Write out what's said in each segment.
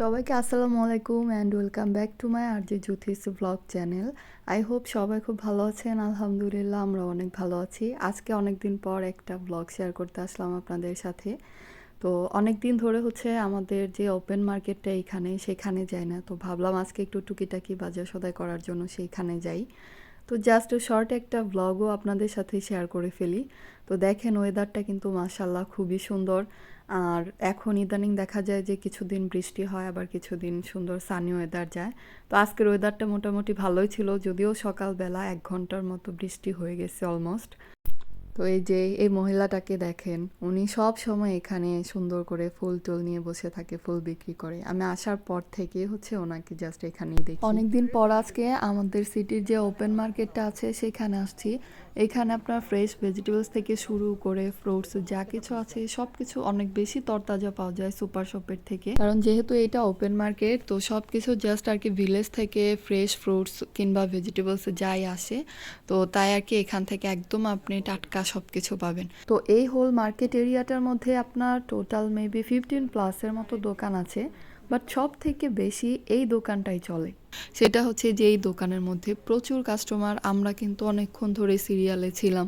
সবাইকে আসসালামু আলাইকুম and welcome back to my R J Jyotish blog channel I hope সবাই খুব ভালো আছেন, আলহামদুলিল্লাহ আমরা অনেক ভালো আছি। আজকে অনেক দিন পর একটা ব্লগ শেয়ার করতে আসলাম আপনাদের সাথে। তো অনেক দিন ধরে হচ্ছে আমাদের যে ওপেন মার্কেটটা এখানে, সেখানে যায় না। তো ভাবলাম আজকে একটু টুকিটাকি বাজার সদাই করার জন্য সেইখানে যাই। তো জাস্ট শর্ট একটা ব্লগও আপনাদের সাথে শেয়ার করে ফেলি। তো দেখেন ওয়েদারটা কিন্তু মাসাল্লাহ খুবই সুন্দর। আর এখন ইদানিং দেখা যায় যে কিছুদিন বৃষ্টি হয়, আবার কিছুদিন সুন্দর সানি ওয়েদার যায়। তো আজকের ওয়েদারটা মোটামুটি ভালোই ছিল, যদিও সকালবেলা এক ঘণ্টার মতো বৃষ্টি হয়ে গেছে অলমোস্ট তো এই যে এই মহিলাটাকে দেখেন, উনি সব সময় এখানে সুন্দর করে ফুল টুল নিয়ে বসে থাকে, ফুল বিক্রি করে। আমি আসার পর থেকে হচ্ছে ওনাকে জাস্ট এখানেই দেখি। অনেকদিন পর আজকে আমাদের সিটির যে ওপেন মার্কেটটা আছে, সেখানে আসছি। এখানে আপনার ফ্রেশ ভেজিটেবলস থেকে শুরু করে ফ্রুটস যা কিছু আছে সব কিছু অনেক বেশি তরতাজা পাওয়া যায় সুপার শপের থেকে। কারণ যেহেতু এটা ওপেন মার্কেট তো সব কিছু জাস্ট আর কি ভিলেজ থেকে ফ্রেশ ফ্রুটস কিংবা ভেজিটেবলস যাই আসে, তো তাই আর কি এখান থেকে একদম আপনি টাটকা সব কিছু পাবেন। তো এই হোল মার্কেট এরিয়াটার মধ্যে আপনার টোটাল মেবি ফিফটিন প্লাসের মতো দোকান আছে বাট সব থেকে বেশি এই দোকানটাই চলে। সেটা হচ্ছে যে এই দোকানের মধ্যে প্রচুর কাস্টমার আমরা কিন্তু অনেকক্ষণ ধরে সিরিয়ালে ছিলাম।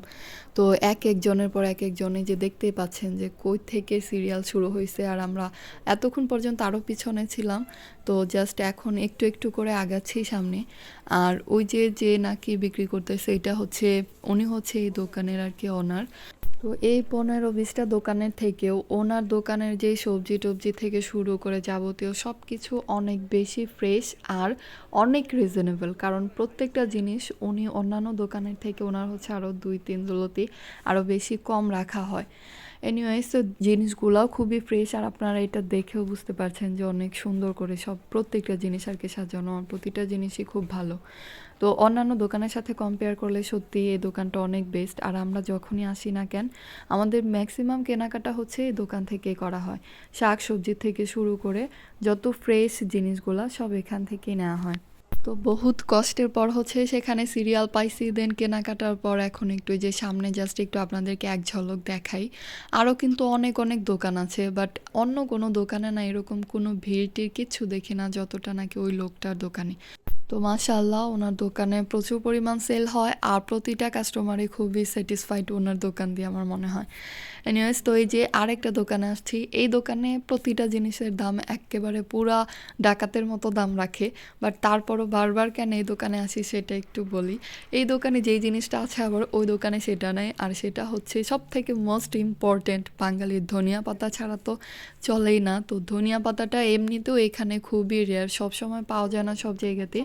তো এক একজনের পর এক একজনে যে দেখতেই পাচ্ছেন যে কই থেকে সিরিয়াল শুরু হয়েছে আর আমরা এতক্ষণ পর্যন্ত আরও পিছনে ছিলাম। তো জাস্ট এখন একটু একটু করে আগাচ্ছি সামনে। আর ওই যে যে নাকি বিক্রি করতেছে, এটা হচ্ছে, উনি হচ্ছে এই দোকানের আর কি অনার তো এই পনেরো বিশটা দোকানের থেকেও ওনার দোকানের যে সবজি টবজি থেকে শুরু করে যাবতীয় সব কিছু অনেক বেশি ফ্রেশ আর অনেক রিজনেবল কারণ প্রত্যেকটা জিনিস উনি অন্যান্য দোকানের থেকে ওনার হচ্ছে আরও দুই, তিন দোলতি আরও বেশি কম রাখা হয়। এনিওয়েজ তো জিনিসগুলোও খুবই ফ্রেশ আর আপনারা এটা দেখেও বুঝতে পারছেন যে অনেক সুন্দর করে সব প্রত্যেকটা জিনিস আর কি সাজানো প্রতিটা জিনিসই খুব ভালো। তো অন্যান্য দোকানের সাথে কম্পেয়ার করলে সত্যি এই দোকানটা অনেক বেস্ট আর আমরা যখনই আসি না কেন, আমাদের ম্যাক্সিমাম কেনাকাটা হচ্ছে এই দোকান থেকেই করা হয়। শাক সবজি থেকে শুরু করে যত ফ্রেশ জিনিসগুলো সব এখান থেকেই নেওয়া হয়। তো বহুত কষ্টের পর হচ্ছে সেখানে সিরিয়াল পাইছি দেন কেনাকাটার পর এখন একটু যে সামনে জাস্ট একটু আপনাদেরকে এক ঝলক দেখাই। আরও কিন্তু অনেক অনেক দোকান আছে বাট অন্য কোনো দোকানে না এরকম কোনো ভিড় টির কিচ্ছু দেখি না, যতটা নাকি ওই লোকটার দোকানে। তো মাশাল্লাহ ওনার দোকানে প্রচুর পরিমাণ সেল হয় আর প্রতিটা কাস্টমারই খুবই স্যাটিসফাইড ওনার দোকান দিয়ে আমার মনে হয়। এনিওয়েজ তো এই যে আরেকটা দোকানে আসছি, এই দোকানে প্রতিটা জিনিসের দাম একেবারে পুরা ডাকাতের মতো দাম রাখে বাট তারপরও বারবার কেন এই দোকানে আসি সেটা একটু বলি। এই দোকানে যেই জিনিসটা আছে আবার ওই দোকানে সেটা নেই, আর সেটা হচ্ছে সব থেকে মোস্ট ইম্পর্ট্যান্ট বাঙালির ধনিয়া পাতা ছাড়া তো চলেই না। তো ধনিয়া পাতাটা এমনিতেও এখানে খুবই রেয়ার সবসময় পাওয়া যায় না সব জায়গাতে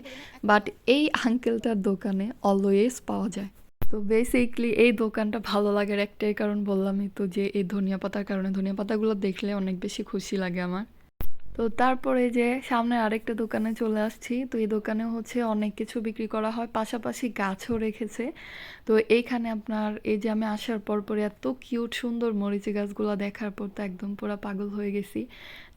বাট এই আঙ্কেলটার দোকানে অলওয়েজ পাওয়া যায়। তো বেসিকলি এই দোকানটা ভালো লাগার একটাই কারণ বললামই তো যে এই ধনিয়া পাতার কারণে। ধনিয়া পাতাগুলো দেখলে অনেক বেশি খুশি লাগে আমার। তো তারপরে যে সামনে আরেকটা দোকানে চলে আসছি, তো এই দোকানে হচ্ছে অনেক কিছু বিক্রি করা হয়, পাশাপাশি গাছও রেখেছে। তো এইখানে আপনার এই যে আমি আসার পর পরে এত কিউট সুন্দর মরিচি গাছগুলো দেখার পর তো একদম পুরো পাগল হয়ে গেছি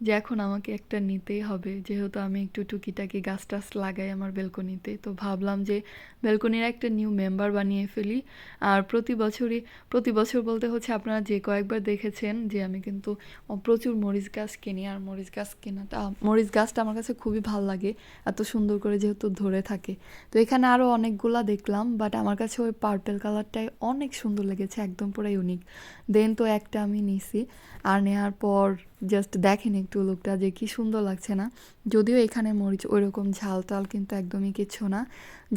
যে এখন আমাকে একটা নিতেই হবে। যেহেতু আমি একটু টুকিটাকি গাছ টাছ লাগাই আমার বেলকনিতে তো ভাবলাম যে বেলকনির একটা নিউ মেম্বার বানিয়ে ফেলি। আর প্রতি বছরই, প্রতি বছর বলতে হচ্ছে আপনারা যে কয়েকবার দেখেছেন যে আমি কিন্তু প্রচুর মরিচ গাছ কিনি, আর মরিচ গাছ কেনাটা মরিচ গাছটা আমার কাছে খুবই ভালো লাগে, এত সুন্দর করে যেহেতু ধরে থাকে। তো এখানে আরও অনেকগুলা দেখলাম বাট আমার কাছে ওই পার্পেল কালারটাই অনেক সুন্দর লেগেছে, একদম পুরো ইউনিক দেন তো একটা আমি নিছি, আর নেওয়ার পর জাস্ট দেখেন একটু লুকটা যে কি সুন্দর লাগছে না। যদিও এখানে মরিচ ওইরকম ঝাল টাল কিন্তু একদমই কিছু না।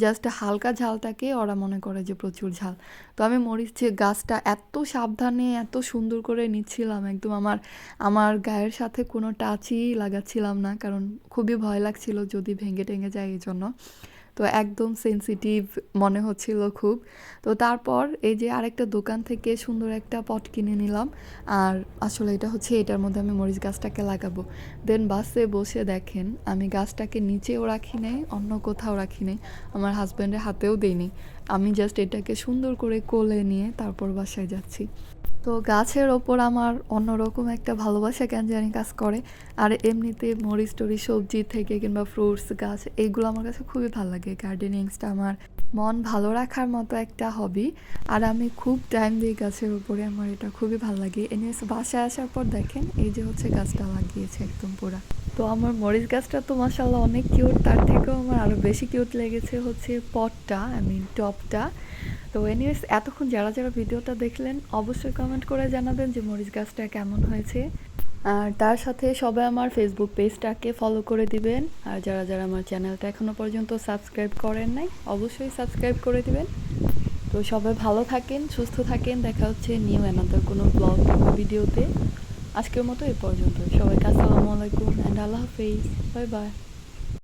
জাস্ট হালকা ঝালটাকে ওরা মনে করে যে প্রচুর ঝাল। তো আমি মরিচ যে গাছটা এত সাবধানে, এত সুন্দর করে নিচ্ছিলাম, একদম আমার আমার গায়ের সাথে কোনো টাচই লাগাচ্ছিলাম না, কারণ খুবই ভয় লাগছিল যদি ভেঙে টেঙে যায় এই জন্য তো একদম সেন্সিটিভ মনে হচ্ছিল খুব। তো তারপর এই যে আরেকটা দোকান থেকে সুন্দর একটা পট কিনে নিলাম। আর আসলে এটা হচ্ছে এটার মধ্যে আমি মরিচ গাছটাকে লাগাবো। দেন বাসে বসে দেখেন, আমি গাছটাকে নিচেও রাখি নেই, অন্য কোথাও রাখি নেই। আমার হাজব্যান্ডের হাতেও দিইনি। আমি জাস্ট এটাকে সুন্দর করে কোলে নিয়ে তারপর বাসায় যাচ্ছি। তো গাছের ওপর আমার অন্যরকম একটা ভালোবাসা কেন জানি কাজ করে। আর এমনিতে মরিচ টরিচ, সবজি থেকে কিংবা ফ্রুটস গাছ, এইগুলো আমার কাছে খুবই ভালো লাগে। গার্ডেনিংসটা আমার মন ভালো রাখার মতো একটা হবি আর আমি খুব টাইম দিই গাছের উপরে, আমার এটা খুবই ভালো লাগে। এনিওয়েস বাসায় আসার পর দেখেন, এই যে হচ্ছে গাছটা লাগিয়েছে একদম পুরা। তো আমার মরিচ গাছটা তো মাসাল্লাহ অনেক কিউট তার থেকেও আমার আরও বেশি কিউট লেগেছে হচ্ছে পটটা আই মিন টপটা। তো এনিওয়েস এতক্ষণ যারা যারা ভিডিওটা দেখলেন, অবশ্যই কমেন্ট করে জানাবেন যে মরিচ গাছটা কেমন হয়েছে। আর তার সাথে সবাই আমার ফেসবুক পেজটাকে ফলো করে দিবেন। আর যারা যারা আমার চ্যানেলটা এখনও পর্যন্ত সাবস্ক্রাইব করেন নাই, অবশ্যই সাবস্ক্রাইব করে দিবেন। তো সবাই ভালো থাকেন, সুস্থ থাকেন। দেখা হচ্ছে নিউ অ্যানাদার কোনো ব্লগ ভিডিওতে। আজকের মতো এ পর্যন্ত সবাইকে আসসালামু আলাইকুম অ্যান্ড আল্লাহ হাফেজ। Bye bye